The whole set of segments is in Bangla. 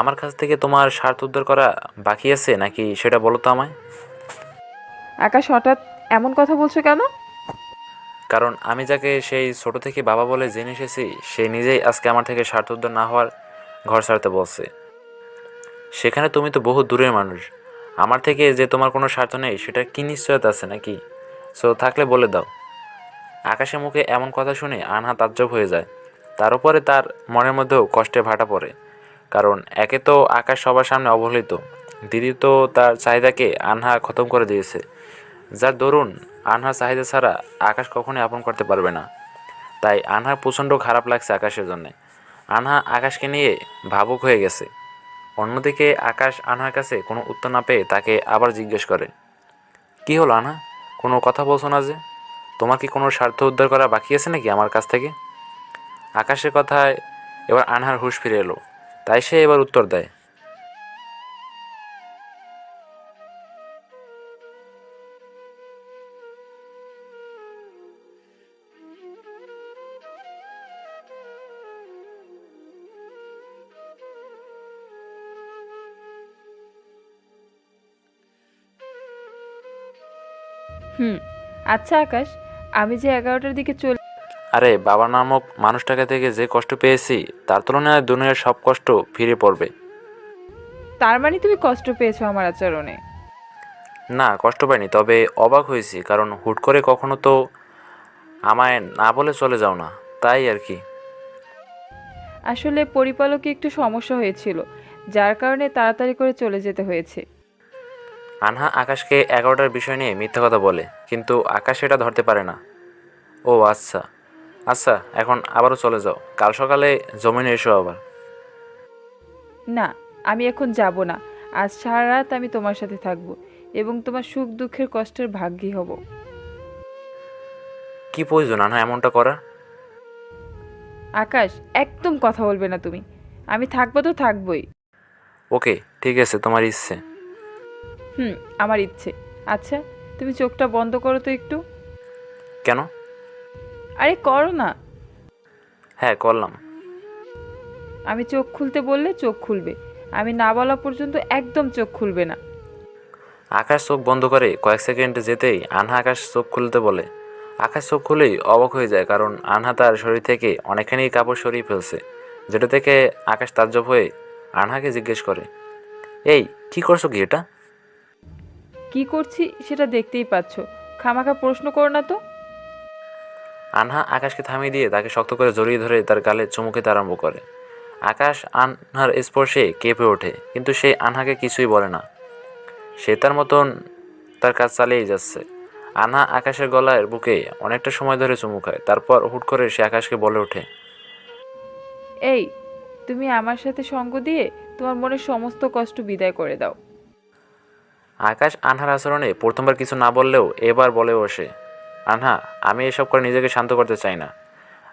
আমার কাছ থেকে তোমার স্বার্থ উদ্ধার করা বাকি আছে নাকি সেটা বলো তো আমায়? আকাশ হঠাৎ এমন কথা বলছো কেন? কারণ আমি যাকে সেই ছোট থেকে বাবা বলে জেনে এসেছি সে নিজেই আজকে আমার থেকে স্বার্থ উদ্ধার না হওয়ার ঘর ছাড়তে বলছে। সেখানে তুমি তো বহু দূরের মানুষ। আমার থেকে যে তোমার কোনো স্বার্থ নেই সেটা কি নিশ্চয়তা আছে নাকি? সো থাকলে বলে দাও। আকাশের মুখে এমন কথা শুনে আনহা তাজ্জব হয়ে যায়। তার উপরে তার মনের মধ্যেও কষ্টে ভাটা পড়ে। কারণ একে তো আকাশ সবার সামনে অবহেলিত। দ্বিতীয়ত, তার চাহিদাকে আনহা খতম করে দিয়েছে। যার দরুন আনহার চাহিদা ছাড়া আকাশ কখনোই আপন করতে পারবে না। তাই আনহার প্রচণ্ড খারাপ লাগছে আকাশের জন্যে। আনহা আকাশকে নিয়ে ভাবুক হয়ে গেছে। অন্যদিকে আকাশ আনহার কাছে কোনো উত্তর না পেয়ে তাকে আবার জিজ্ঞেস করে, কি হলো আনহা? কোনো কথা বলছো না যে? তোমার কি কোনো স্বার্থ উদ্ধার করা বাকি আছে নাকি আমার কাছ থেকে? আকাশের কথায় এবার আনহার হুঁশ ফিরে এলো। তাই সে এবার উত্তর দেয়। হুম আচ্ছা আকাশ আমি যে এগারোটার দিকে চলে আরে বাবা নামক মানুষটাকে থেকে যে কষ্ট পেয়েছি তার তুলনায় দুনিয়ার সব কষ্ট ফিরে পড়বে। তার মানে তুমি কষ্ট পেয়েছ আমার আচরণে? না কষ্ট পাইনি তবে অবাক হয়েছি কারণ হুট করে কখনো তো আমায় না বলে চলে যাও না তাই আর কি। আসলে পরিপালকে একটু সমস্যা হয়েছিল যার কারণে তাড়াতাড়ি করে চলে যেতে হয়েছে। আনহা আকাশকে এগারোটার বিষয় নিয়ে মিথ্যা কথা বলে কিন্তু আকাশ সেটা ধরতে পারে না। ও আচ্ছা। আচ্ছা এখন আবারও চলে যাও। কাল সকালে জমিনে এসো আবার। না আমি এখন যাব না। আজ সারা রাত আমি তোমার সাথে থাকব এবং তোমার সুখ দুঃখের কষ্টের ভাগ্যী হব। কি প্রয়োজন আনহা এমনটা করা? আকাশ একদম কথা বলবে না তুমি। আমি থাকব তো থাকবোই। ওকে ঠিক আছে তোমার ইচ্ছে। হুম আমার ইচ্ছে। আচ্ছা তুমি চোখটা বন্ধ করো তো একটু। কেন? আরে করো না। হ্যাঁ করলাম। আমি চোখ খুলতে বললে চোখ খুলবে। আমি না বলা পর্যন্ত একদম চোখ খুলবে না। আকাশ চোখ বন্ধ করে কয়েক সেকেন্ড যেতেই আনহা আকাশ চোখ খুলতে বলে। আকাশ চোখ খুলেই অবাক হয়ে যায় কারণ আনহা তার শরীর থেকে অনেকখানি কাপড় সরিয়ে ফেলছে যেটা থেকে আকাশ তাজ্জব হয়ে আনহাকে জিজ্ঞেস করে এই কি করছ কি এটা? কি করছি সেটা দেখতেই পাচ্ছ। খামাখা প্রশ্ন করো না তো। আনহা আকাশকে থামিয়ে দিয়ে তাকে শক্ত করে জড়িয়ে ধরে তার গালে চুমু খেতে আরম্ভ করে। আকাশ আনহার স্পর্শে কেঁপে ওঠে কিন্তু সে আনহাকে কিছুই বলে না। সে তার মতন তার কাজ চালিয়েই যাচ্ছে। আনহা আকাশের গলার বুকে অনেকটা সময় ধরে চুমু খায় তারপর হুট করে সে আকাশকে বলে ওঠে এই তুমি আমার সাথে সঙ্গ দিয়ে তোমার মনের সমস্ত কষ্ট বিদায় করে দাও। আকাশ আনহার আচরণে প্রথমবার কিছু না বললেও এবার বলে বসে আনহা আমি এসব করে নিজেকে শান্ত করতে চাই না।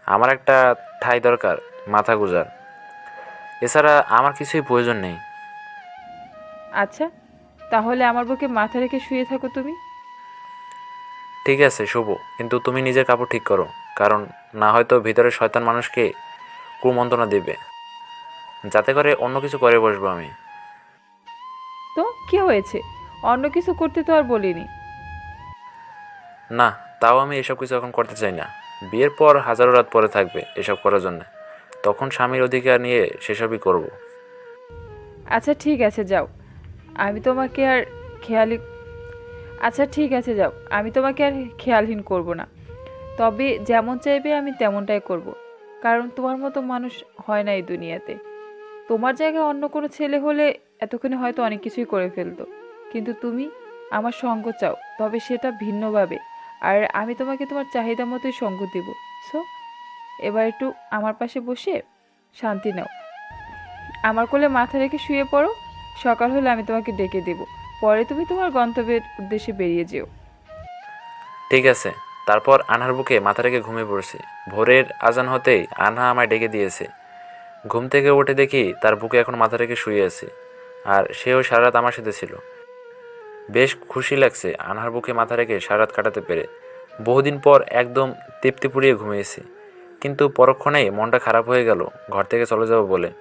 আমার একটা ঠাই দরকার মাথা গুজার। এছাড়া আমার কিছুই প্রয়োজন নেই। আচ্ছা তাহলে আমার বুকে মাথা রেখে শুয়ে থাকো তুমি। ঠিক আছে শুভ কিন্তু তুমি নিজের কাপড় ঠিক করো কারণ না হয়তো ভিতরে শয়তান মানুষকে কুমন্ত্রণা দেবে। যাতে করে অন্য কিছু করে বসবো আমি। তো কি হয়েছে? অন্য কিছু করতে তো আর বলিনি। না তাও আমি এসব কিছু এখন করতে চাই না। বিয়ের পর হাজারো রাত পরে থাকবে এসব করার জন্য। তখন স্বামীর অধিকার নিয়ে সেসবই করব। আচ্ছা ঠিক আছে, যাও। আমি তোমাকে আর খেয়ালি আচ্ছা ঠিক আছে, যাও। আমি তোমাকে আর খেয়ালহীন করব না। তবে যেমন চাইবে আমি তেমনটাই করব। কারণ তোমার মতো মানুষ হয় না এই দুনিয়াতে। তোমার জায়গায় অন্য কোনো ছেলে হলে এতক্ষণে হয়তো অনেক কিছুই করে ফেলতো। কিন্তু তুমি আমার সঙ্গ চাও, তবে সেটা ভিন্নভাবে। আর আমি তোমাকে তোমার চাহিদা মতোই সঙ্গ দেব। সো এবার একটু আমার পাশে বসে শান্তি নাও। আমার কোলে মাথা রেখে শুয়ে পড়ো। সকাল হলে আমি তোমাকে ডেকে দেব। পরে তুমি তোমার গন্তব্যের উদ্দেশ্যে বেরিয়ে যেও। ঠিক আছে। তারপর আনহার বুকে মাথা রেখে ঘুমিয়ে পড়ছি। ভোরের আজান হতেই আনহা আমায় ডেকে দিয়েছে। ঘুম থেকে উঠে দেখি তার বুকে এখন মাথা রেখে শুয়ে আছে। আর সেও সারা রাত আমার সাথে ছিল। বেশ খুশি লাগছে আনহার বুকে মাথা রেখে সারাত কাটাতে পেরে। বহুদিন পর একদম তৃপ্তি পুড়িয়ে ঘুমিয়েছি। কিন্তু পরক্ষণেই মনটা খারাপ হয়ে গেল, ঘর থেকে চলে যাব বলে।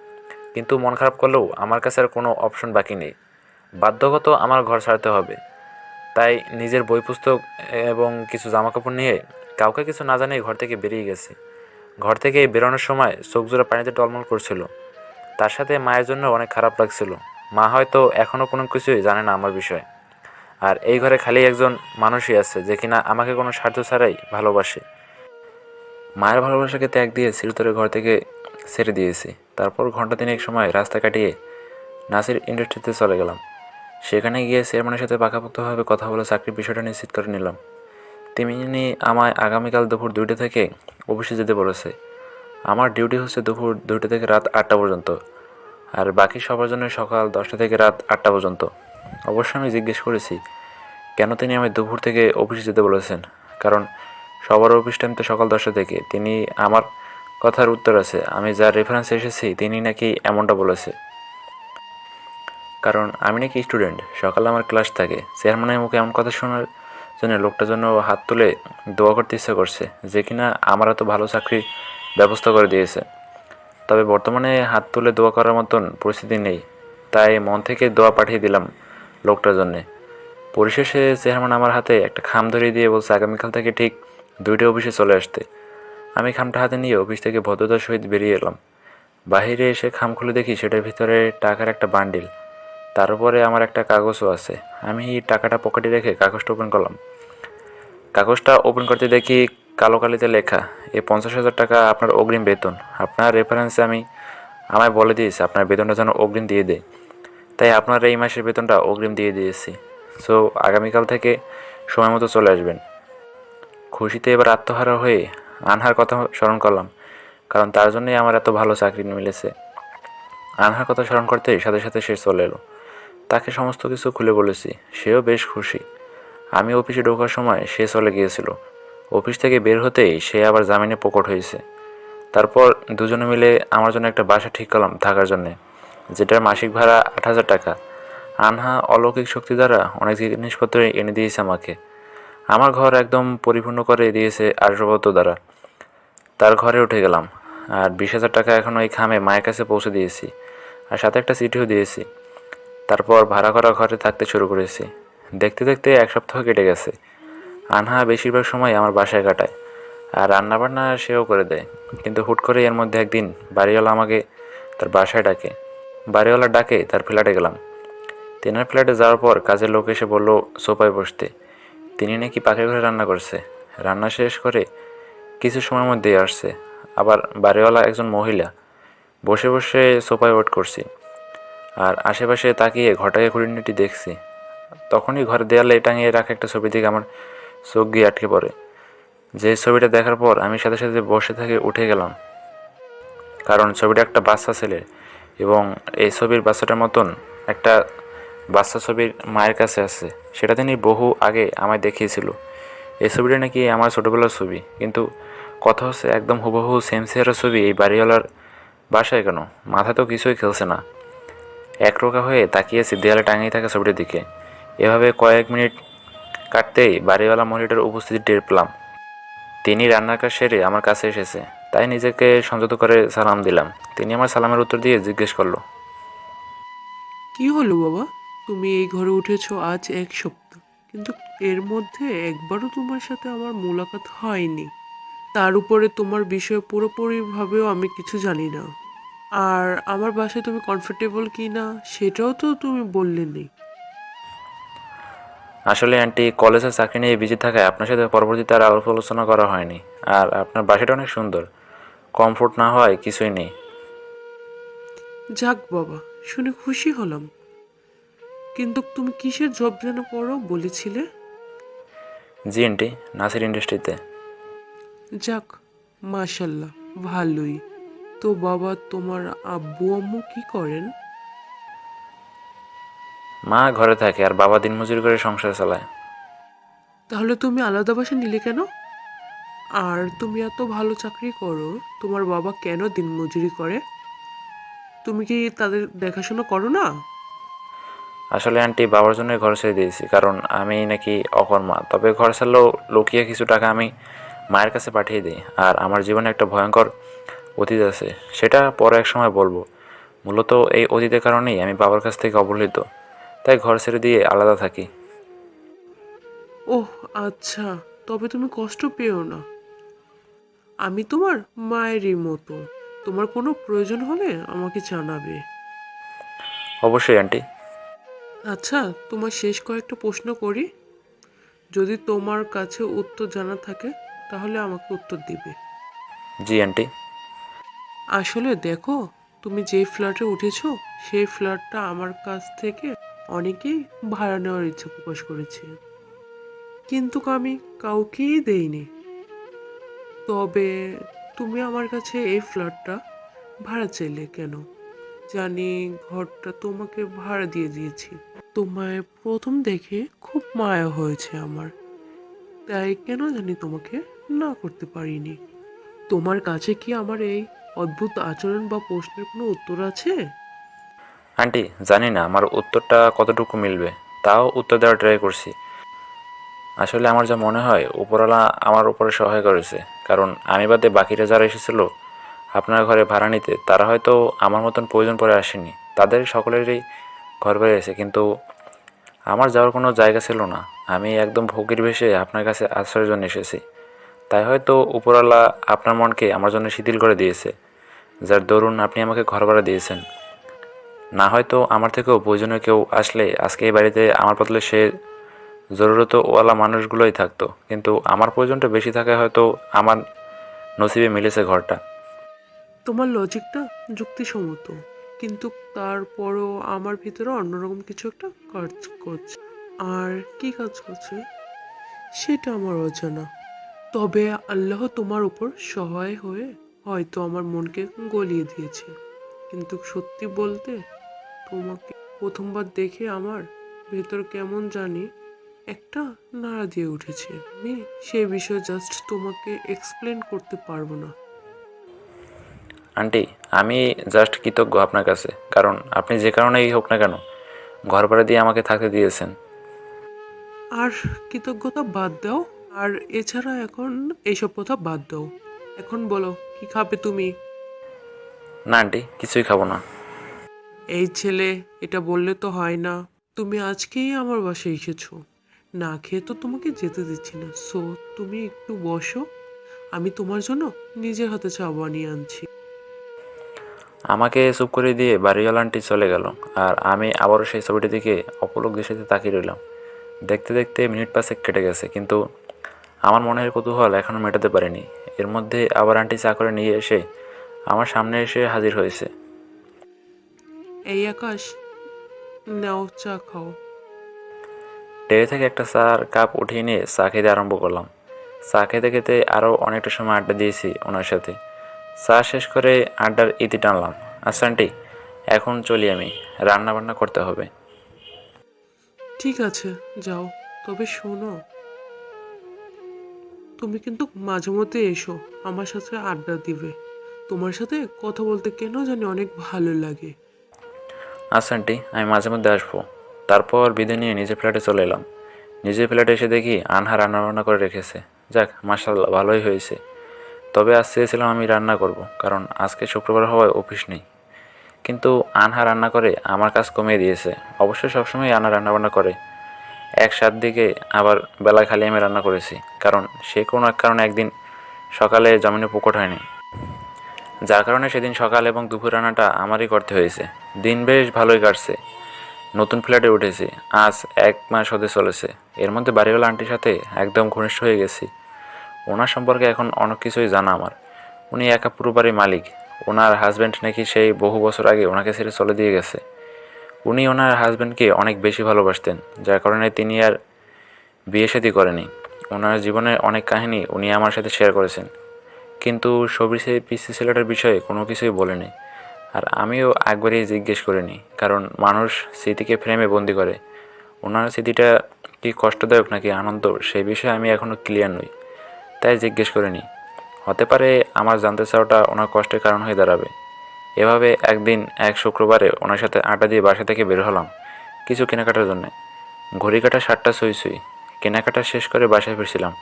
কিন্তু মন খারাপ করলেও আমার কাছে আর কোনো অপশন বাকি নেই। বাধ্যগত আমার ঘর ছাড়তে হবে। তাই নিজের বই পুস্তক এবং কিছু জামাকাপড় নিয়ে কাউকে কিছু না জানিয়ে ঘর থেকে বেরিয়ে গেছি। ঘর থেকে বেরোনোর সময় চোখ জোড়া পানিতে টলমল করছিল। তার সাথে মায়ের জন্য অনেক খারাপ লাগছিল। মা হয়তো এখনও কোনো কিছুই জানে না আমার বিষয়ে। আর এই ঘরে খালি একজন মানুষই আছে, যে কিনা আমাকে কোনো স্বার্থ ছাড়াই ভালোবাসে। মায়ের ভালোবাসাকে ত্যাগ দিয়ে চিরতরে ঘর থেকে ছেড়ে দিয়েছি। তারপর ঘণ্টা তিনেক সময় রাস্তা কাটিয়ে নাসির ইন্ডাস্ট্রিতে চলে গেলাম। সেখানে গিয়ে চেয়ারম্যানের সাথে পাকাপোক্তভাবে কথা বলে চাকরির বিষয়টা নিশ্চিত করে নিলাম। তিনি আমায় আগামীকাল দুপুর দুইটা থেকে অফিসে যেতে বলেছে। আমার ডিউটি হচ্ছে দুপুর দুইটা থেকে রাত আটটা পর্যন্ত, আর বাকি সবার জন্য সকাল দশটা থেকে রাত আটটা পর্যন্ত। অবশ্য আমি জিজ্ঞেস করেছি, কেন তিনি আমায় দুপুর থেকে অফিসে যেতে বলেছেন? কারণ সবার অফিস টাইম তো সকাল দশটা থেকে। তিনি আমার কথার উত্তর আছে। আমি যার রেফারেন্স এসেছি, তিনি নাকি এমনটা বলেছে। কারণ আমি নাকি স্টুডেন্ট সকালে আমার ক্লাস থাকে। চেয়ারম্যানের মুখে এমন কথা শোনার জন্য লোকটার জন্য হাত তুলে দোয়া করতে ইচ্ছা করছে যে কিনা আমার এত ভালো চাকরির ব্যবস্থা করে দিয়েছে। তবে বর্তমানে হাত তুলে দোয়া করার মতন পরিস্থিতি নেই। তাই মন থেকে দোয়া পাঠিয়ে দিলাম। লোকটার জন্যে। পরিশেষে চেয়ারম্যান আমার হাতে একটা খাম ধরিয়ে দিয়ে বলছে, আগামীকাল থেকে ঠিক দুইটা অফিসে চলে আসতে। আমি খামটা হাতে নিয়ে অফিস থেকে ভদ্রতার সহিত বেরিয়ে এলাম। বাহিরে এসে খাম খুলে দেখি সেটার ভিতরে টাকার একটা বান্ডিল। তার উপরে আমার একটা কাগজও আছে। আমি টাকাটা পকেটে রেখে কাগজটা ওপেন করলাম। কাগজটা ওপেন করতে দেখি কালো কালিতে লেখা এই পঞ্চাশ হাজার টাকা আপনার অগ্রিম বেতন। আপনার রেফারেন্সে আমি, আমায় বলে দিয়েছি, আপনার বেতনটা যেন অগ্রিম দিয়ে দেয়। তাই আপনার এই মাসের বেতনটা অগ্রিম দিয়ে দিয়েছি। সো আগামীকাল থেকে সময় মতো চলে আসবেন। খুশিতে এবার আত্মহারা হয়ে আনহার কথা স্মরণ করলাম, কারণ তার জন্যই আমার এত ভালো চাকরি মিলেছে। আনহার কথা স্মরণ করতেই সাথে সাথে সে চলে এলো। তাকে সমস্ত কিছু খুলে বলেছি, সেও বেশ খুশি। আমি অফিসে ঢোকার সময় সে চলে গিয়েছিল। অফিস থেকে বের হতেই সে আবার জামিনে প্রকট হয়েছে। তারপর দুজনে মিলে আমার জন্য একটা বাসা ঠিক করলাম থাকার জন্যে। যেটার মাসিক ভাড়া আট হাজার টাকা। আনহা অলৌকিক শক্তি দ্বারা অনেক জিনিসপত্র এনে দিয়েছে আমাকে। আমার ঘর একদম পরিপূর্ণ করে দিয়েছে আসবাবপত্র দ্বারা। তার ঘরে উঠে গেলাম, আর বিশ হাজার টাকা এখন ওই খামে মায়ের কাছে পৌঁছে দিয়েছি, আর সাথে একটা চিঠিও দিয়েছি। তারপর ভাড়া করা ঘরে থাকতে শুরু করেছি। দেখতে দেখতে এক সপ্তাহ কেটে গেছে। আনহা বেশিরভাগ সময় আমার বাসায় কাটায়, আর রান্নাবান্না সেও করে দেয়। কিন্তু হুট করে এর মধ্যে একদিন বাড়িওয়ালা আমাকে তার বাসায় ডাকে। বাড়িওয়ালা ডাকে, তার ফ্ল্যাটে গেলাম। তেনার ফ্ল্যাটে যাওয়ার পর কাজের লোক এসে বলল, সোফায় বসতে। তিনি নাকি পাখির ঘরে রান্না করছে। রান্না শেষ করে কিছু সময়ের মধ্যেই আসছে। আবার বাড়িওয়ালা একজন মহিলা। বসে বসে সোফায় ওয়েট করছি। আর আশেপাশে তাকিয়ে ঘটাকে খুঁটিনাটি দেখছি। তখনই ঘর দেয়ালে টাঙিয়ে রাখা একটা ছবি থেকে আমার চোখ গিয়ে আটকে পড়ে। যে ছবিটা দেখার পর আমি সাথে সাথে বসে থেকে উঠে গেলাম। কারণ ছবিটা একটা বাচ্চা ছেলের। এবং এই ছবির বাচ্চাটার মতন একটা বাচ্চা ছবির মায়ের কাছে আছে। সেটা তিনি বহু আগে আমায় দেখিয়েছিল। এই ছবিটা নাকি আমার ছোটোবেলার ছবি। কিন্তু কথা হচ্ছে একদম হুবহু সেম সেয়ারের ছবি এই বাড়িওয়ালার বাসায় কেন? মাথা তো কিছুই খেলছে না। একরোকা হয়ে তাকিয়েছি দেয়ালে টাঙিয়ে থাকা ছবিটির দিকে। এভাবে কয়েক মিনিট কাটতেই বাড়িওয়ালা মহিলাটার উপস্থিতি টের পেলাম। তিনি রান্নার কাজ সেরে আমার কাছে এসেছে। তাই নিজেকে সংযত করে সালাম দিলাম। তিনি আমার সালামের উত্তর দিয়ে জিজ্ঞেস করল। কি হলো বাবা? তুমি এই ঘরে উঠেছো আজ এক সপ্তাহ। কিন্তু এর মধ্যে একবারও তোমার সাথে আমার মোলাকাত হয়নি। তার উপরে তোমার বিষয়ে পুরোপুরিভাবেও আমি কিছু জানি না। আর আমার বাসায় তুমি কমফোর্টেবল কি না সেটাও তো তুমি বললে নেই আসলে আন্টি কলেজের চাকরি নিয়ে বিজি থাকায় আপনার সাথে পরবর্তীতে আর আলোচনা করা হয়নি। আর আপনার বাসাটা অনেক সুন্দর। কমফোর্ট না হয় কিছুই নেই। যাক বাবা শুনে খুশি হলাম। কিন্তু তুমি কিসের জব যেন করো বলেছিলে? জি আন্টি নাসির ইন্ডাস্ট্রিতে যাক মাশাল্লাহ ভালোই। তো বাবা তোমার আব্বু আম্মু কি করেন? মা ঘরে থাকে আর বাবা দিনমজুরি করে সংসার চালায়। তাহলে তুমি আলাদা বাসা নিলে কেন? আর তুমি এত ভালো চাকরি করো তোমার বাবা কেন দিনমজুরি করে? তুমি কি তাদের দেখাশোনা করো না? আসলে আন্টি বাবার জন্য ঘর ছেড়ে দিয়েছি কারণ আমি নাকি অকর্মা। তবে ঘর ছাড়লেও লুকিয়ে কিছু টাকা আমি মায়ের কাছে পাঠিয়ে দিই আর আমার জীবনে একটা ভয়ঙ্কর অতীত আছে সেটা পরে এক সময় বলব। মূলত এই অতীতের কারণেই আমি বাবার কাছ থেকে অবহেলিত তাই ঘর ছেড়ে দিয়ে আলাদা থাকি। ওহ আচ্ছা তবে তুমি কষ্ট পেও না। আমি তোমার মায়েরই মতো। তোমার কোনো প্রয়োজন হলে আমাকে জানাবে। অবশ্যই আন্টি। আচ্ছা তোমার শেষ কয়েকটা প্রশ্ন করি। যদি তোমার কাছে উত্তর জানা থাকে তাহলে আমাকে উত্তর দিবে। জি আন্টি। আসলে দেখো তুমি যে ফ্ল্যাটে উঠেছো সেই ফ্ল্যাটটা আমার কাছ থেকে অনেকেই ভাড়া নেওয়ার ইচ্ছা প্রকাশ করেছে। কিন্তু আমি কাউকেই দেইনি। তবে তুমি আমার কাছে এই ফ্ল্যাটটা ভাড়া চাইলে কেন? জানি ঘরটা তোমাকে ভাড়া দিয়ে দিয়েছি। তোমায় প্রথম দেখে খুব মায়া হয়েছে আমার। তাই কেন জানি তোমাকে না করতে পারিনি। তোমার কাছে কি আমার এই অদ্ভুত আচরণ বা প্রশ্নের কোনো উত্তর আছে? আন্টি, জানি না, আমার উত্তরটা কতটুকু মিলবে। তাও উত্তর দেওয়ার ট্রাই করছি। আসলে আমার যা মনে হয়, উপরওয়ালা আমার উপরে সহায় করেছে। কারণ আমি বাদে বাকিরা যারা এসেছিল, আপনার ঘরে ভাড়া নিতে, তারা হয়তো আমার মতন প্রয়োজন পড়ে আসেনি। তাদের সকলেরই ঘর বাড়ি আছে, কিন্তু আমার যাওয়ার কোনো জায়গা ছিল না। আমি একদম ভোগের ভেসে আপনার কাছে আশ্রয়ের জন্য এসেছি। তাই হয়তো উপরওয়ালা আপনার মনকে আমার জন্য শিথিল করে দিয়েছে, যার দরুন আপনি আমাকে ঘর ভাড়া দিয়েছেন। না হয়তো আমার থেকেও প্রয়োজনীয় কেউ আসলে আজকে এই বাড়িতে আমার বদলে সে জরুরতওয়ালা মানুষগুলোই থাকতো। কিন্তু আমার প্রয়োজনটা বেশি থাকায় হয়তো আমার নসিবে মিলেছে ঘরটা। তোমার লজিকটা যুক্তিসম্মত, কিন্তু তারপরও আমার ভিতরে অন্যরকম কিছু একটা কাজ করছে। আর কি কাজ করছে? সেটা আমার অজানা। তবে আল্লাহ তোমার উপর সহায় হয়ে হয়তো আমার মনকে গলিয়ে দিয়েছে। কিন্তু সত্যি বলতে তোমাকে প্রথমবার দেখে আমার ভেতর কেমন জানি একটা নাড়া দিয়ে উঠেছে। আমি সে বিষয়ে জাস্ট তোমাকে এক্সপ্লেন করতে পারব না। আন্টি আমি জাস্ট কৃতজ্ঞ আপনার কাছে কারণ আপনি যে কারণেই হোক না কেন ঘর ভাড়া দিয়ে আমাকে থাকতে দিয়েছেন। আর কৃতজ্ঞতা বাদ দাও আর এছাড়া এখন এইসব কথা বাদ দাও। এখন বলো কি খাবে তুমি? না আন্টি কিছুই খাব না। এই ছেলে এটা বললে তো হয় না। তুমি আজকেই আমার বাসায় এসেছ। না খেয়ে তো তোমাকে যেতে দিচ্ছি না। সো তুমি একটু বসো। আমি তোমার জন্য নিজের হাতে চা বানিয়ে আনছি। আমাকে চুপ করে দিয়ে বাড়িওয়ালা আন্টি চলে গেল আর আমি আবারও সেই ছবিটি দিকে অপলক দৃষ্টিতে তাকিয়ে রইলাম। দেখতে দেখতে মিনিট পাঁচেক কেটে গেছে কিন্তু আমার মনের কৌতূহল এখনও মেটাতে পারিনি। এর মধ্যে আবার আন্টি চা করে নিয়ে এসে আমার সামনে এসে হাজির হয়েছে। এই আকাশ নাও চা খাও। ট্রে থেকে একটা চার কাপ উঠিয়ে নিয়ে চা খেতে আরম্ভ করলাম। চা খেতে খেতে আরও অনেকটা সময় আড্ডা দিয়েছি ওনার সাথে। চা শেষ করে আড্ডার ইতি টানলাম। আচ্ছা আন্টি এখন চলি আমি। রান্না বান্না করতে হবে। ঠিক আছে যাও। তবে শোনো। তুমি কিন্তু মাঝে মধ্যে এসো। আমার সাথে আড্ডা দিবে। তোমার সাথে কথা বলতে কেন জানি অনেক ভালো লাগে। আচ্ছা আন্টি আমি মাঝে মধ্যে আসব। তারপর বিদে নিয়ে নিজের ফ্ল্যাটে চলে এলাম। নিজের ফ্ল্যাটে এসে দেখি আনহা রান্না বান্না করে রেখেছে। যাক মাসাল্লাহ ভালোই হয়েছে। তবে আজ চেয়েছিলাম আমি রান্না করব, কারণ আজকে শুক্রবার হওয়ায় অফিস নেই। কিন্তু আনহা রান্না করে আমার কাজ কমিয়ে দিয়েছে। অবশ্যই সবসময় আনা রান্না বান্না করে। এক সাত দিকে আবার বেলা খালি আমি রান্না করেছি, কারণ সে কোনো এক কারণে একদিন সকালে জমিনে পুকুট হয়নি। যার কারণে সেদিন সকাল এবং দুপুর রান্নাটা আমারই করতে হয়েছে। দিন বেশ ভালোই কাটছে। নতুন ফ্ল্যাটে উঠেছি। আজ এক মাস হতে চলেছে। এর মধ্যে বাড়িওয়ালা আন্টির সাথে একদম ঘনিষ্ঠ হয়ে গেছি। ওনার সম্পর্কে এখন অনেক কিছুই জানা আমার। উনি একা পুরো বাড়ির মালিক। ওনার হাজব্যান্ড নাকি সেই বহু বছর আগে ওনাকে ছেড়ে চলে দিয়ে গেছে। উনি ওনার হাজব্যান্ডকে অনেক বেশি ভালোবাসতেন, যার কারণে তিনি আর বিয়ে শাদী করেনি। ওনার জীবনের অনেক কাহিনী উনি আমার সাথে শেয়ার করেছেন। কিন্তু সেই পিসি ছেলেটার বিষয়ে কোনো কিছুই বলেনি। আর আমিও একবারই জিজ্ঞেস করিনি কারণ মানুষ স্মৃতিকে ফ্রেমে বন্দি করে। ওনার স্মৃতিটা কি কষ্টদায়ক নাকি আনন্দ সেই বিষয়ে আমি এখনও ক্লিয়ার নই। তাই জিজ্ঞেস করিনি হতে পারে আমার জানতে চাওয়াটা ওনার কষ্টের কারণ হয়ে দাঁড়াবে। এভাবে একদিন, এক শুক্রবারে ওনার সাথে আটা দিয়ে বাসা থেকে বের হলাম, কিছু কেনাকাটার জন্য। ঘড়ি কাটা সাতটা সুই সুই কেনাকাটা শেষ করে বাসায় ফিরছিলাম।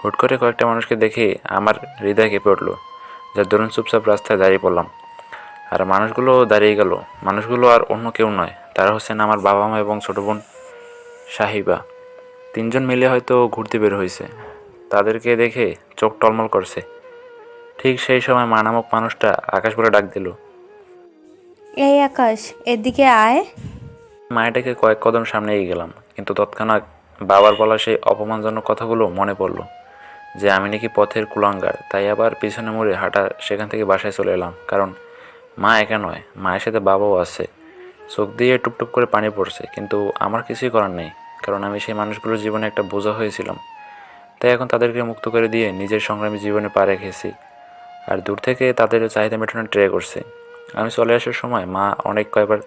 হুট করে কয়েকটা মানুষকে দেখে আমার হৃদয় কেঁপে উঠল যার দরুন চুপচাপ রাস্তায় দাঁড়িয়ে পড়লাম। আর মানুষগুলো দাঁড়িয়ে গেল। মানুষগুলো আর অন্য কেউ নয় তারা হচ্ছেন আমার বাবা মা এবং ছোটো বোন সাহিবা। তিনজন মিলে হয়তো ঘুরতে বের হয়েছে। তাদেরকে দেখে চোখ টলমল করছে। ঠিক সেই সময় মা নামক মানুষটা আকাশ বলে ডাক দিল। এই আকাশ এদিকে আয়। মায়েটাকে কয়েক কদম সামনে এগিয়ে গেলাম কিন্তু তৎক্ষণাৎ বাবার বলা সেই অপমানজনক কথাগুলো মনে পড়ল যে আমি নাকি পথের কুলাঙ্গার তাই আবার পিছনে মুড়ে হাঁটা সেখান থেকে বাসায় চলে এলাম কারণ মা একা নয়, মায়ের সাথে বাবাও আছে। চোখ দিয়ে টুপটুপ করে পানি পড়ছে, কিন্তু আমার কিছুই করার নেই, কারণ আমি সেই মানুষগুলোর জীবনে একটা বোঝা হয়েছিলাম। তাই এখন তাদেরকে মুক্ত করে দিয়ে নিজের সংগ্রামী জীবনে পা রেখেছি। আর দূর থেকে তাদের চাহিদা মেটানোর ট্রে করছে। আমি চলে আসার সময় মা অনেক কয়বার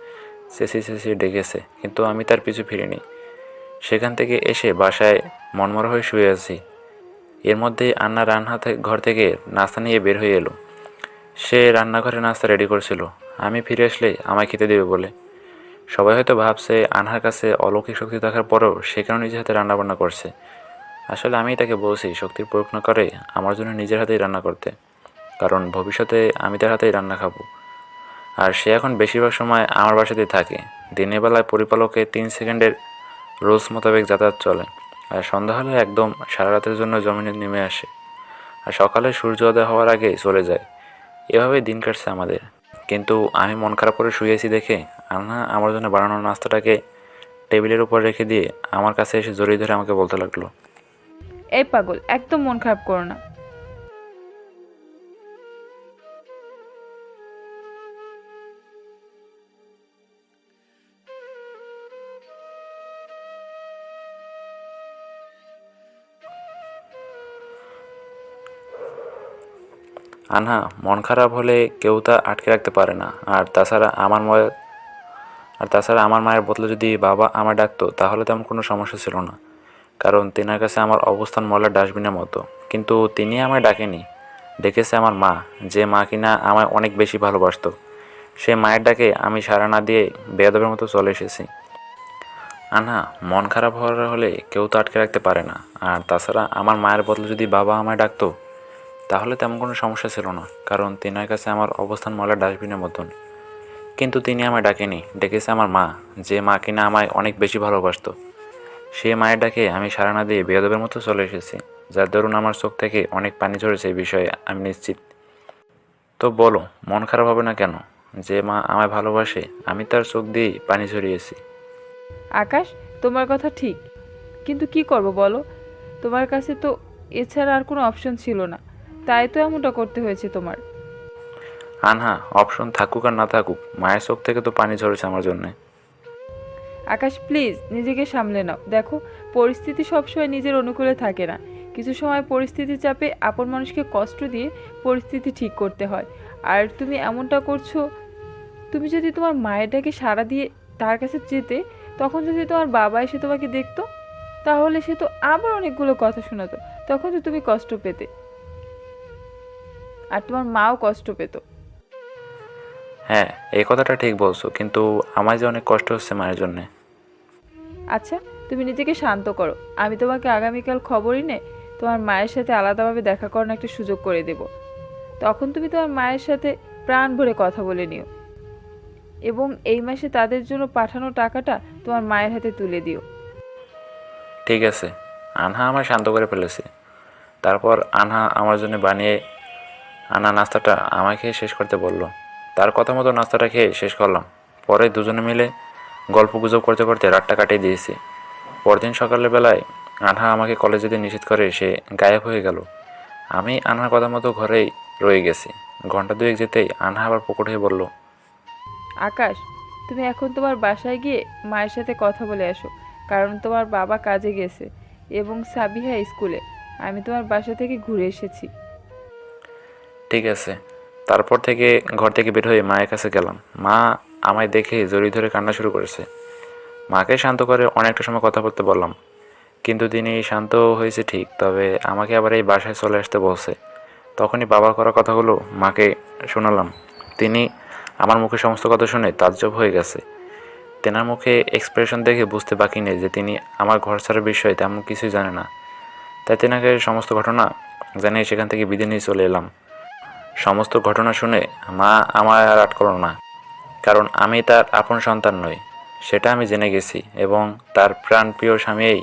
চেঁচিয়ে চেঁচিয়ে ডেকেছে, কিন্তু আমি তার পিছু ফিরিনি। সেখান থেকে এসে বাসায় মনমরা হয়ে শুয়ে আছি। এর মধ্যেই আন্না রান্না ঘর থেকে নাস্তা নিয়ে বের হয়ে এলো। সে রান্নাঘরে নাস্তা রেডি করছিল। আমি ফিরে আসলে আমায় খেতে দেবে বলে। সবাই হয়তো ভাবছে আনহার কাছে অলৌকিক শক্তি থাকার পরেও সে কেন নিজের হাতে রান্নাবান্না করছে। আসলে আমি তাকে বলছি, শক্তির প্রয়োগ না করে আমার জন্য নিজের হাতেই রান্না করতে। কারণ ভবিষ্যতে আমি তার হাতেই রান্না খাব। আর সে এখন বেশিরভাগ সময় আমার বাসাতেই থাকে। দিনের বেলায় পরিপালকে তিন সেকেন্ডের রুলস মোতাবেক যাতায়াত চলে। আর সন্ধ্যা হলে একদম সারা রাতের জন্য জমিনে নেমে আসে। আর সকালে সূর্য উদয় হওয়ার আগে চলে যায়। এভাবেই দিন কাটছে আমাদের। কিন্তু আমি মন খারাপ করে শুয়েছি দেখে আনা আমার জন্য বানানো নাস্তাটাকে টেবিলের উপর রেখে দিয়ে আমার কাছে এসে জড়িয়ে ধরে আমাকে বলতে লাগল। এই পাগল, একদম মন খারাপ করো না। আনহা, মন খারাপ হলে কেউ তা আটকে রাখতে পারে না। আর তাছাড়া আমার মায়ের আর তাছাড়া আমার মায়ের বদলে যদি বাবা আমার ডাকতো, তাহলে তেমন কোনো সমস্যা ছিল না। কারণ তেনার কাছে আমার অবস্থান ময়লার ডাস্টবিনের মতো। কিন্তু তিনি আমায় ডাকেনি। ডেকেছে আমার মা, যে মা কিনা আমায় অনেক বেশি ভালোবাসতো। সেই মায়ের ডাকে আমি সারা না দিয়ে বেয়াদবের মতো চলে এসেছি। আনহা, মন খারাপ হওয়ার হলে কেউ তো আটকে রাখতে পারে না। আর তাছাড়া আমার মায়ের বদলে যদি বাবা আমায় ডাকতো তাহলে তেমন কোনো সমস্যা ছিল না, কারণ তিনার কাছে আমার অবস্থান ময়লার ডাস্টবিনের মতন। কিন্তু তিনি আমায় ডাকেনি, ডেকেছে আমার মা, যে মা কিনা আমায় অনেক বেশি ভালোবাসতো। সে মায়ের ডাকে আমি সাড়া না দিয়ে বেয়াদবের মতো চলে এসেছি যার দরুন আমার চোখ থেকে অনেক পানি ঝরেছে এই বিষয়ে আমি নিশ্চিত। তো বলো, মন খারাপ হবে না কেন? যে মা আমায় ভালোবাসে, আমি তার চোখ দিয়েই পানি ঝরিয়েছি। আকাশ, তোমার কথা ঠিক। কিন্তু কি করব বলো? তোমার কাছে তো এছাড়া আর কোনো অপশন ছিল না। তাই তো এমনটা করতে হয়েছে তোমার। আনহা অপশন থাকুক আর না থাকুক মায়ের চোখ থেকে তো পানি ঝরেছে আমার জন্যে। আকাশ প্লিজ নিজেকে সামলে নাও। দেখো পরিস্থিতি সবসময় নিজের অনুকূলে থাকে না। কিছু সময় পরিস্থিতির চাপে আপন মানুষকে কষ্ট দিয়ে পরিস্থিতি ঠিক করতে হয়। আর তুমি এমনটা করছ তুমি যদি তোমার মায়েরটাকে সাড়া দিয়ে তার কাছে যেতে তখন যদি তোমার বাবা এসে তোমাকে দেখতো তাহলে সে তো আবার অনেকগুলো কথা শোনাতো। তখন তো তুমি কষ্ট পেতে। আর তোমার মাও কষ্ট পেত। হ্যাঁ এই কথাটা ঠিক বলছো কিন্তু আমার যে অনেক কষ্ট হচ্ছে মায়ের জন্যে। আচ্ছা তুমি নিজেকে শান্ত করো। আমি তোমাকে আগামীকাল খবরই নে তোমার মায়ের সাথে আলাদাভাবে দেখা করার একটা সুযোগ করে দেব। তখন তুমি তোমার মায়ের সাথে প্রাণ ভরে কথা বলে নিও। এবং এই মাসে তাদের জন্য পাঠানো টাকাটা তোমার মায়ের হাতে তুলে দিও। ঠিক আছে আনহা আমার শান্ত করে ফেলেছে। তারপর আনহা আমার জন্য বানিয়ে আনা নাস্তাটা আমাকে শেষ করতে বলল। তার কথা মতো নাস্তাটা খেয়ে শেষ করলাম। পরে দুজনে মিলে গল্প গুজব করতে করতে রাতটা কাটিয়ে দিয়েছি। পরদিন সকালের বেলায় আনহা আমাকে কলেজে যেতে নিষেধ করে সে গায়েব হয়ে গেল। আমি আনহার কথা মতো ঘরেই রয়ে গেছি। ঘণ্টা দুয়েক যেতেই আনহা আবার পকট হয়ে বলল, আকাশ, তুমি এখন তোমার বাসায় গিয়ে মায়ের সাথে কথা বলে আসো, কারণ তোমার বাবা কাজে গেছে এবং সাবিহা স্কুলে। আমি তোমার বাসা থেকে ঘুরে এসেছি। ঠিক আছে। তারপর থেকে ঘর থেকে বের হয়ে মায়ের কাছে গেলাম। মা আমায় দেখে জড়িয়ে ধরে কান্না শুরু করেছে। মাকে শান্ত করে অনেকটা সময় কথা বলতে বললাম। কিন্তু তিনি শান্ত হয়েছে ঠিক, তবে আমাকে আবার এই বাসায় চলে আসতে বলছে। তখনই বাবার করা কথাগুলো মাকে শোনালাম। তিনি আমার মুখে সমস্ত কথা শুনে তাজ্জব হয়ে গেছে। তেনার মুখে এক্সপ্রেশন দেখে বুঝতে বাকি নেই যে তিনি আমার ঘর ছাড়ার বিষয়ে তেমন কিছুই জানে না। তাই তেনাকে সমস্ত ঘটনা জানিয়ে সেখান থেকে বিদে নিয়ে চলে এলাম। সমস্ত ঘটনা শুনে মা আমার আর আটকল না, কারণ আমি তার আপন সন্তান নই, সেটা আমি জেনে গেছি এবং তার প্রাণপ্রিয় স্বামীই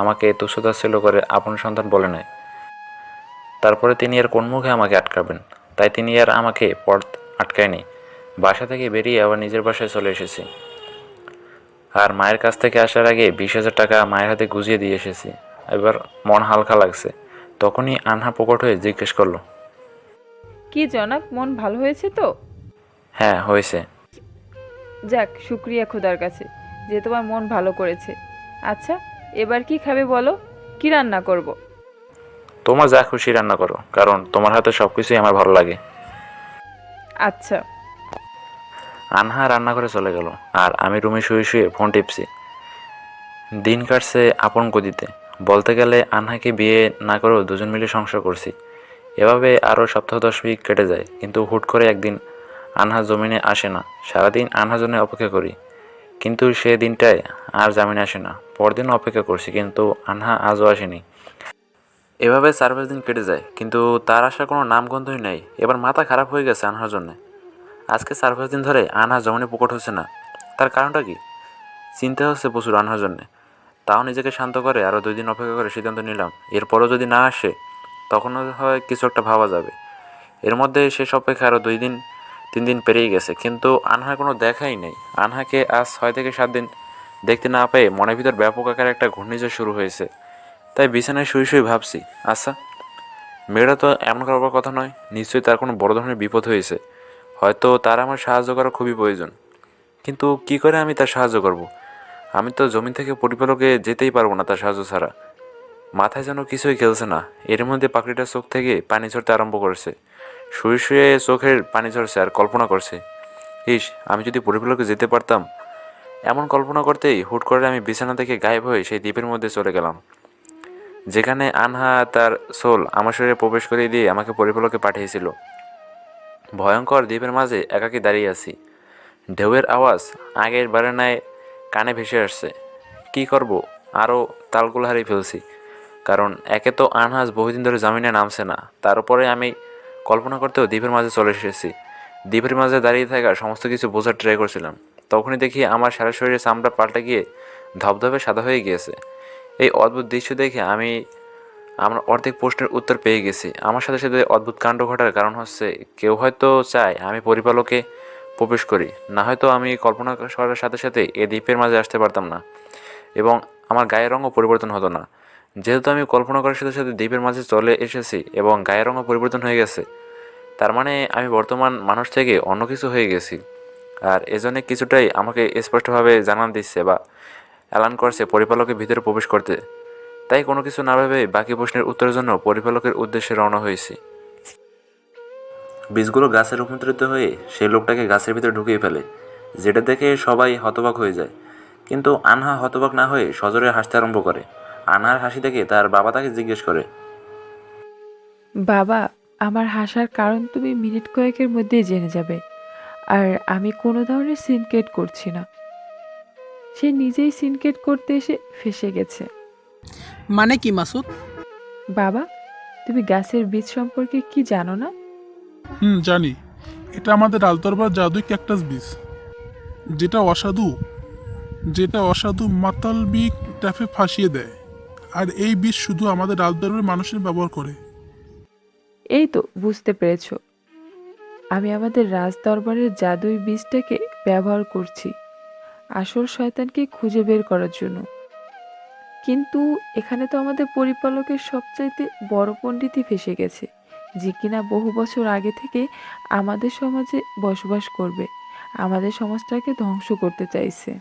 আমাকে তুচ্ছতাচ্ছিল্য করে আপন সন্তান বলে নেয়। তারপরে তিনি আর কোন মুখে আমাকে আটকাবেন? তাই তিনি আর আমাকে পথ আটকায়নি। বাসা থেকে বেরিয়ে আবার নিজের বাসায় চলে এসেছি। আর মায়ের কাছ থেকে আসার আগে বিশ হাজার টাকা মায়ের হাতে গুজিয়ে দিয়ে এসেছি। এবার মন হালকা লাগছে। তখনই আনহা প্রকট হয়ে জিজ্ঞেস করল কি জনাব? মন ভালো হয়েছে তো? হ্যাঁ হয়েছে। যাক শুক্রিয়া খোদার কাছে যে তোমার মন ভালো করেছে। আচ্ছা এবার কি খাবে বলো? কি রান্না করব। তোমার যা খুশি রান্না করো কারণ তোমার হাতে সব কিছুই আমার ভালো লাগে। আচ্ছা। আনহা রান্না করে চলে গেল আর আমি রুমে শুয়ে শুয়ে ফোন টিপছি। দিন কাটছে আপন গদিতে। বলতে গেলে আনহাকে বিয়ে না করেও দুজন মিলে সংসার করছি। এভাবে আরও সপ্তাহ দশ উইক কেটে যায়, কিন্তু হুট করে একদিন আনহা জমিনে আসে না। সারাদিন আনহা জন্য অপেক্ষা করি, কিন্তু সে দিনটায় আর জামিনে আসে না। পরদিনও অপেক্ষা করছি, কিন্তু আনহা আজও আসেনি। এভাবে চার পাঁচ দিন কেটে যায়, কিন্তু তার আসার কোনো নামগন্ধই নেই। এবার মাথা খারাপ হয়ে গেছে আনহার জন্যে। আজকে চার পাঁচ দিন ধরে আনহা জমিনে প্রকট হচ্ছে না। তার কারণটা কি? চিন্তা হচ্ছে প্রচুর আনহার জন্যে। তাও নিজেকে শান্ত করে আরও দুই দিন অপেক্ষা করে সিদ্ধান্ত নিলাম। এরপরও যদি না আসে তখনও হয় কিছু একটা ভাবা যাবে। এর মধ্যে শেষ অপেক্ষা আরও দুই দিন, তিন দিন পেরিয়ে গেছে, কিন্তু আনহার কোনো দেখাই নেই। আনহাকে আজ ছয় থেকে সাত দিন দেখতে না পেয়ে মনের ভিতর ব্যাপক আকারে একটা ঘূর্ণিঝড় শুরু হয়েছে। তাই বিছানায় শুয়ে শুয়ে ভাবছি আচ্ছা মেয়েরা তো এমন করবার কথা নয়, নিশ্চয়ই তার কোনো বড় ধরনের বিপদ হয়েছে। হয়তো তার আমার সাহায্য করা খুবই প্রয়োজন। কিন্তু কি করে আমি তার সাহায্য করব। আমি তো জমি থেকে পরিপালকে যেতেই পারব না তার সাহায্য ছাড়া। মাথায় যেন কিছুই খেলছে না। এর মধ্যে পাখিটার চোখ থেকে পানি ঝরতে আরম্ভ করেছে। শুয়ে শুয়ে চোখের পানি ঝরছে আর কল্পনা করছে, ইস, আমি যদি পরিপালকে যেতে পারতাম। এমন কল্পনা করতেই হুট করে আমি বিছানা থেকে গায়েব হয়ে সেই দ্বীপের মধ্যে চলে গেলাম। যেখানে আনহা তার সোল আমার শরীরে প্রবেশ করিয়ে দিয়ে আমাকে পরিপালকে পাঠিয়েছিল। ভয়ঙ্কর দ্বীপের মাঝে একাকী দাঁড়িয়ে আছি। ঢেউয়ের আওয়াজ আগের বারানায় কানে ভেসে আসছে। কি করব? আরও তালগুলো হারিয়ে ফেলছি। কারণ একে তো আনহাজ বহুদিন ধরে জামিনে নামছে না। তার উপরে আমি কল্পনা করতেও দ্বীপের মাঝে চলে এসেছি। দ্বীপের মাঝে দাঁড়িয়ে থাকা সমস্ত কিছু বোঝার ট্রাই করছিলাম। তখনই দেখি আমার সারা শরীরে চামড়া পাল্টে গিয়ে ধবধবে সাদা হয়ে গিয়েছে। এই অদ্ভুত দৃশ্য দেখে আমি আমরা অর্ধেক প্রশ্নের উত্তর পেয়ে গেছি। আমার সাথে সাথে অদ্ভুত কাণ্ড ঘটার কারণ হচ্ছে, কেউ হয়তো চায় আমি পরিপালকে প্রবেশ করি, না হয়তো আমি কল্পনা করার সাথে সাথে এ দ্বীপের মাঝে আসতে পারতাম না এবং আমার গায়ের রঙও পরিবর্তন হতো না। যেহেতু আমি কল্পনা করার সাথে সাথে দ্বীপের মাঝে চলে এসেছি এবং গায়ের রঙও পরিবর্তন হয়ে গেছে, তার মানে আমি বর্তমান মানুষ থেকে অন্য কিছু হয়ে গেছি। আর এজন্য কিছুটাই আমাকে স্পষ্টভাবে জানান দিচ্ছে বা অ্যালান করছে পরিপালকের ভিতরে প্রবেশ করতে। তাই কোনো কিছু না ভেবে বাকি প্রশ্নের উত্তরের জন্য পরিপালকের উদ্দেশ্যে রওনা হয়েছি। বীজগুলো গাছে রূপান্তরিত হয়ে সেই লোকটাকে গাছের ভিতরে ঢুকিয়ে ফেলে, যেটা দেখে সবাই হতবাক হয়ে যায়। কিন্তু আনহা হতবাক না হয়ে সজোরে হাসতে আরম্ভ করে। আনহার হাসি দেখে তার বাবা তাকে জিজ্ঞেস করে। বাবা আমার হাসার কারণ তুমি মিনিট কয়েকের মধ্যেই জেনে যাবে আর আমি কোনো ধরনের সিনকেট করছি না। সে নিজেই সিনকেট করতে এসে ফেসে গেছে। মানে কি মাসুদ? বাবা তুমি গাছের বীজ সম্পর্কে কি জানো না? হুম জানি। এটা আমাদের আলতরবার জাদুই ক্যাকটাস বীজ। যেটা অসাধু যেটা অসাধু মাতালবি ট্যাফে ফাঁসিয়ে দেয়। আর এই বীজ শুধু আমাদের আলতরবার মানুষের ব্যবহার করে। এই তো বুঝতে পেরেছ। আমি আমাদের রাজ দরবারের জাদুই বীজটাকে ব্যবহার করছি আসল শয়তানকে খুঁজে বের করার জন্য। কিন্তু এখানে তো আমাদের পরিপালকের সবচাইতে বড় পণ্ডিতই ফেসে গেছে যে কিনা বহু বছর আগে থেকে আমাদের সমাজে বসবাস করবে আমাদের সমাজটাকে ধ্বংস করতে চাইছে।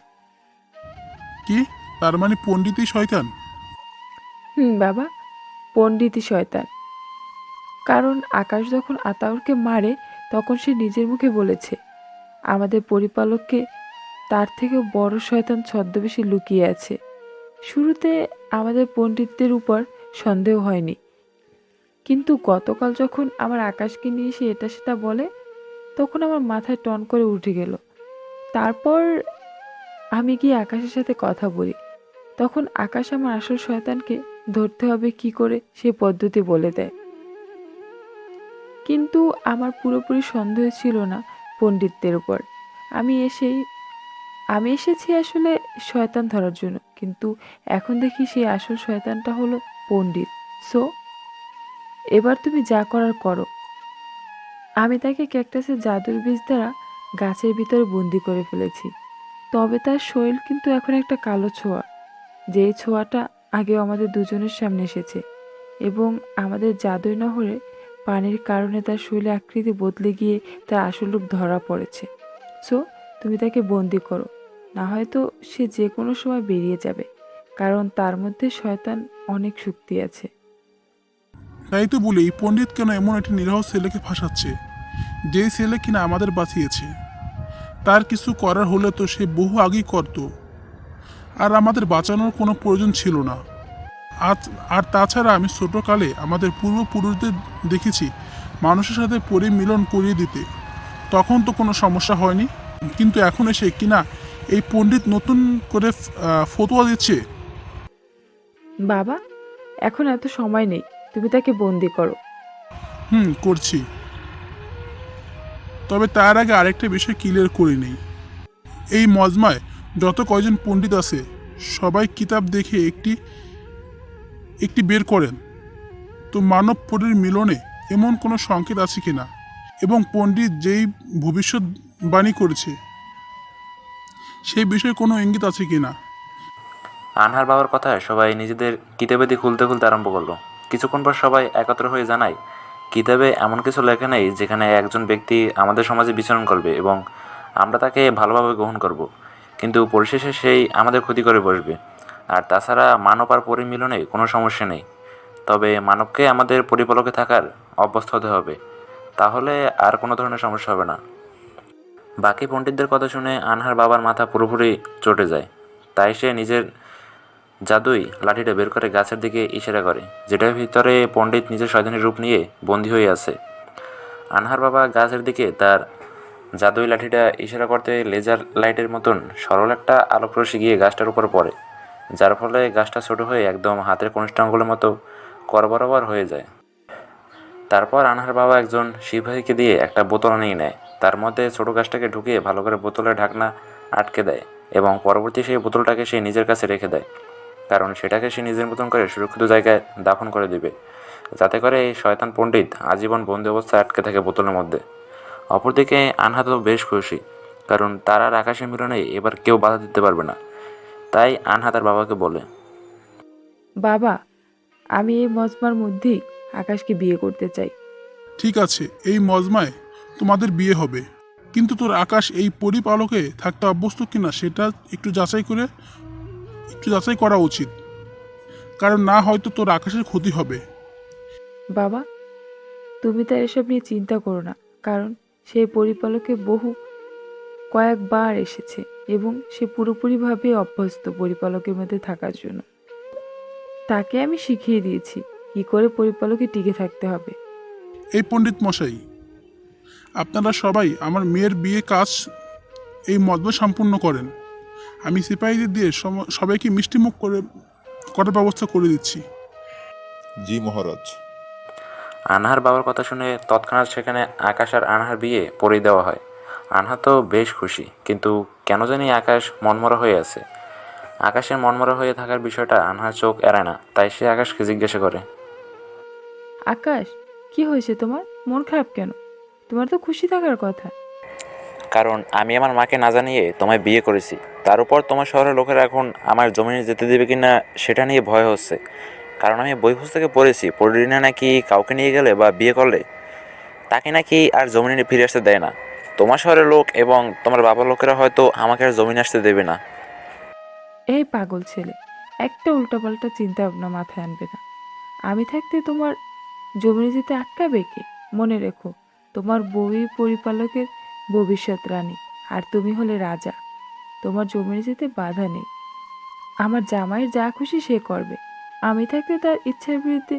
কি? তার মানে পণ্ডিতই শয়তান? হুম, বাবা। পণ্ডিতই শয়তান। কারণ আকাশ যখন আতাউরকে মারে, তখন সে নিজের মুখে বলেছে, আমাদের পরিপালককে তার থেকে বড় শয়তান ছদ্মবেশে লুকিয়ে আছে। শুরুতে আমাদের পণ্ডিতদের উপর সন্দেহ হয়নি। কিন্তু গতকাল যখন আমার আকাশকে নিয়ে সে এটা সেটা বলে, তখন আমার মাথায় টন করে উঠে গেল। তারপর আমি গিয়ে আকাশের সাথে কথা বলি। তখন আকাশ আমার আসল শয়তানকে ধরতে হবে কি করে সে পদ্ধতি বলে দেয়। কিন্তু আমার পুরোপুরি সন্দেহ ছিল না পণ্ডিতদের উপর। আমি এসেই, আমি এসেছি আসলে শয়তান ধরার জন্য, কিন্তু এখন দেখি সেই আসল শয়তানটা হলো পণ্ডিত। সো এবার তুমি যা করার করো। আমি তাকে ক্যাকটাসের জাদুর বীজ দ্বারা গাছের ভিতরে বন্দি করে ফেলেছি। তবে তার শরীর কিন্তু এখন একটা কালো ছোঁয়া। যেই ছোঁয়াটা আগেও আমাদের দুজনের সামনে এসেছে এবং আমাদের জাদুই নহরে পানির কারণে তার শরীরে আকৃতি বদলে গিয়ে তার আসল রূপ ধরা পড়েছে। সো, তুমি তাকে বন্দি করো, না হয়তো সে যে কোনো সময় বেরিয়ে যাবে, কারণ তার মধ্যে শয়তান অনেক শক্তি আছে। তাই তো বলি পণ্ডিত কেন এমন একটি নিরহ ছেলেকে ফাঁসাচ্ছে? যে ছেলে কিনা আমাদের বাঁচিয়েছে। তার কিছু করার হলে তো সে বহু আগেই করত। আর আমাদের বাঁচানোর কোনো প্রয়োজন ছিল না। আর তাছাড়া আমি ছোটোকালে আমাদের পূর্বপুরুষদের দেখেছি মানুষের সাথে পরিমিলন করিয়ে দিতে। তখন তো কোনো সমস্যা হয়নি কিন্তু এখন এসে কিনা এই পণ্ডিত নতুন করে ফতোয়া দিচ্ছে। বাবা এখন এত সময় নেই তুমি তাকে বন্দি করো। হুম করছি। তবে তার আগে আরেকটা বিষয় ক্লিয়ার করে নেই। এই মজমায় যত কয়জন পণ্ডিত আছে, সবাই কিতাব দেখে একটি একটি বের করেন। তো মানব পরীর মিলনে এমন কোনো সংকেত আছে কি না এবং পণ্ডিত যেই ভবিষ্যৎবাণী করেছে, সেই বিষয়ে কোনো ইঙ্গিত আছে কি না আনহার বাবার কথায় সবাই নিজেদের কিতাবেদি খুলতে খুলতে আরম্ভ করল। কিছুক্ষণ পর সবাই একত্র হয়ে জানায়, কিতাবে এমন কিছু লেখা নেই যেখানে একজন ব্যক্তি আমাদের সমাজে বিচরণ করবে এবং আমরা তাকে ভালোভাবে গ্রহণ করব। কিন্তু পরিশেষে সেই আমাদের ক্ষতি করে বসবে। আর তাছাড়া মানব আর পরিমিলনে কোনো সমস্যা নেই। তবে মানবকে আমাদের পরিপালকে থাকার অভ্যস্ত হতে হবে। তাহলে আর কোনো ধরনের সমস্যা হবে না। বাকি পণ্ডিতদের কথা শুনে আনহার বাবার মাথা পুরোপুরি চটে যায়। তাই সে নিজের জাদুই লাঠিটা বের করে গাছের দিকে ইশারা করে, যেটার ভিতরে পণ্ডিত নিজের শয়তানি রূপ নিয়ে বন্দী হয়ে আছে। আনহার বাবা গাছের দিকে তার জাদুই লাঠিটা ইশারা করতে লেজার লাইটের মতন সরল একটা আলোক রশ্মি গিয়ে গাছটার উপর পড়ে, যার ফলে গাছটা ছোট হয়ে একদম হাতের কনিষ্ঠাঙ্গুলের মতো কর বরাবর হয়ে যায়। তারপর আনহার বাবা একজন সিপাহীকে দিয়ে একটা বোতল নিয়ে নেয়। তার মধ্যে ছোট গাছটাকে ঢুকিয়ে ভালো করে বোতলের ঢাকনা আটকে দেয় এবং পরবর্তী সেই বোতলটাকে সে নিজের কাছে রেখে দেয়, কারণ সেটাকে সে নিজের মতন করে সুরক্ষিত জায়গায় দাফন করে দিবে। যাতে করে এই শয়তান পণ্ডিত আজীবন বন্দি অবস্থায় আটকে থাকে বোতলের মধ্যে। অপরদিকে আনহা তো বেশ খুশি কারণ তার আর আকাশের মিলনে এবার কেউ বাধা দিতে পারবে না। তাই আনহা তার বাবাকে বলে বাবা আমি এই মজমার মধ্যেই আকাশকে বিয়ে করতে চাই। ঠিক আছে এই মজমায় তোমাদের বিয়ে হবে। কিন্তু তোর আকাশ এই পরিপালকে থাকতে অভ্যস্ত কিনা সেটা একটু যাচাই করে একটু যাচাই করা উচিত। কারণ না হয়তো তোর আকাশের ক্ষতি হবে। বাবা তুমি তার এসব নিয়ে চিন্তা করো না কারণ সে পরিপালকে বহু কয়েকবার এসেছে এবং সে পুরোপুরিভাবে অভ্যস্ত পরিপালকের মধ্যে থাকার জন্য। তাকে আমি শিখিয়ে দিয়েছি কি করে পরিপালকে টিকে থাকতে হবে। এই পণ্ডিত মশাই আপনারা সবাই আমার মেয়ের বিয়ে কাজ এই মদ্য সম্পূর্ণ করেন। আমি সিপাহীদের দিয়ে সম- সবাইকে মিষ্টিমুখ করে করার ব্যবস্থা করে দিচ্ছি। জি মহারাজ। আনহার বাবার কথা শুনে তৎক্ষণাৎ সেখানে আকাশ আর আনহার বিয়ে পরিয়ে দেওয়া হয়। আনহা তো বেশ খুশি কিন্তু কেন জানি আকাশ মনমরা হয়ে আছে। আকাশের মনমরা হয়ে থাকার বিষয়টা আনহার চোখ এড়ায় না তাই সে আকাশকে জিজ্ঞাসা করে। আকাশ কি হয়েছে তোমার? মন খারাপ কেন? তোমার তো খুশি থাকার কথা। কারণ আমি আমার মাকে না জানিয়ে তোমায় বিয়ে করেছি। তার উপর তোমার শহরের লোকেরা এখন আমার জমিনে যেতে দেবে কিনা সেটা নিয়ে ভয় হচ্ছে। কারণ আমি বই পুস্তকে পড়েছি। পরিণা নাকি কাউকে নিয়ে গেলে বা বিয়ে করলে তাকে নাকি আর জমিনে ফিরে আসতে দেয় না। তোমার শহরের লোক এবং তোমার বাবার লোকেরা হয়তো আমাকে আর জমিনে আসতে দেবে না। এই পাগল ছেলে, একটা উল্টাপাল্টা চিন্তা ভাবনা মাথায় আনবে না। আমি থাকতে তোমার জমিনে যেতে আটকাবে কে? মনে রেখো, তোমার বই পরিপালকের ভবিষ্যৎ রানী, আর তুমি হলে রাজা। তোমার জমিনে যেতে বাধা নেই। আমার জামাইয়ের যা খুশি সে করবে। আমি থাকতে তার ইচ্ছার বিরুদ্ধে